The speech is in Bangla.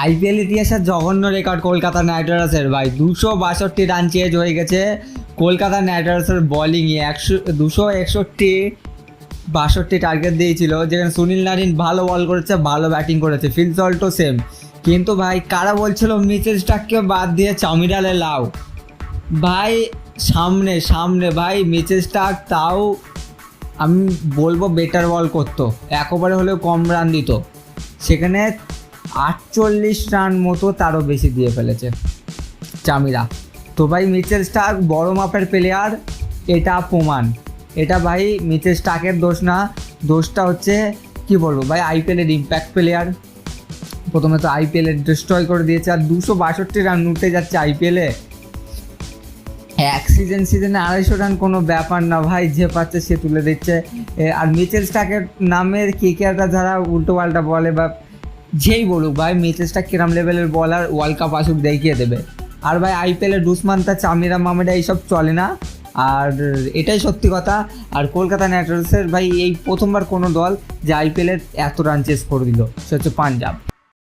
আইপিএল ইতিহাসের জঘন্য রেকর্ড কলকাতা নাইট রাইডার্সের ভাই। দুশো বাষট্টি রান চেঞ্জ হয়ে গেছে কলকাতা নাইট রাইডার্সের বলিংয়ে একশো, দুশো একষট্টি বাষট্টি টার্গেট দিয়েছিল, যেখানে সুনীল নারিন ভালো বল করেছে, ভালো ব্যাটিং করেছে। ফিল সল্টও সেম কিন্তু ভাই, কারা বলছিল মিচেল স্টাককে বাদ দিয়ে চামিরালে লাও? ভাই, সামনে সামনে, ভাই মিচেল স্টাক তাও আমি বলব বেটার বল করতো। এক ওভারে হলেও কম রান দিত। সেখানে আটচল্লিশ রান মতো তারও বেশি দিয়ে ফেলেছে চামিরা। তো ভাই, মিচেল স্টার্ক বড় মাপের প্লেয়ার এটা প্রমাণ। এটা ভাই, মিচেল স্টার্কের দোষ না। দোষটা হচ্ছে, কি বলব ভাই আইপিএলের ইম্প্যাক্ট প্লেয়ার প্রথমে তো আইপিএলে ডিস্ট্রয় করে দিয়েছে আর দুশো বাষট্টি রান উঠতে যাচ্ছে আইপিএলে এক সিজন সিজনে আড়াইশো রান কোনো ব্যাপার না ভাই, যে পাচ্ছে সে তুলে দিচ্ছে। আর মিচেল স্টাকের নামের কে কেকেআরটা যারা উল্টো পাল্টা বলে বা যেই বলুক, ভাই মিচেল স্টাক কিরাম লেভেলের বলার ওয়ার্ল্ড কাপ আসুক, দেখিয়ে দেবে। আর ভাই আইপিএলে ডুসমান্তা চামিরা, মামেরা, এইসব চলে না। আর এটাই সত্যি কথা। আর কলকাতা নাইট রাইডার্সের ভাই, এই প্রথমবার কোনো দল যে আইপিএলের এত রান চেস করে দিল, সে হচ্ছে পাঞ্জাব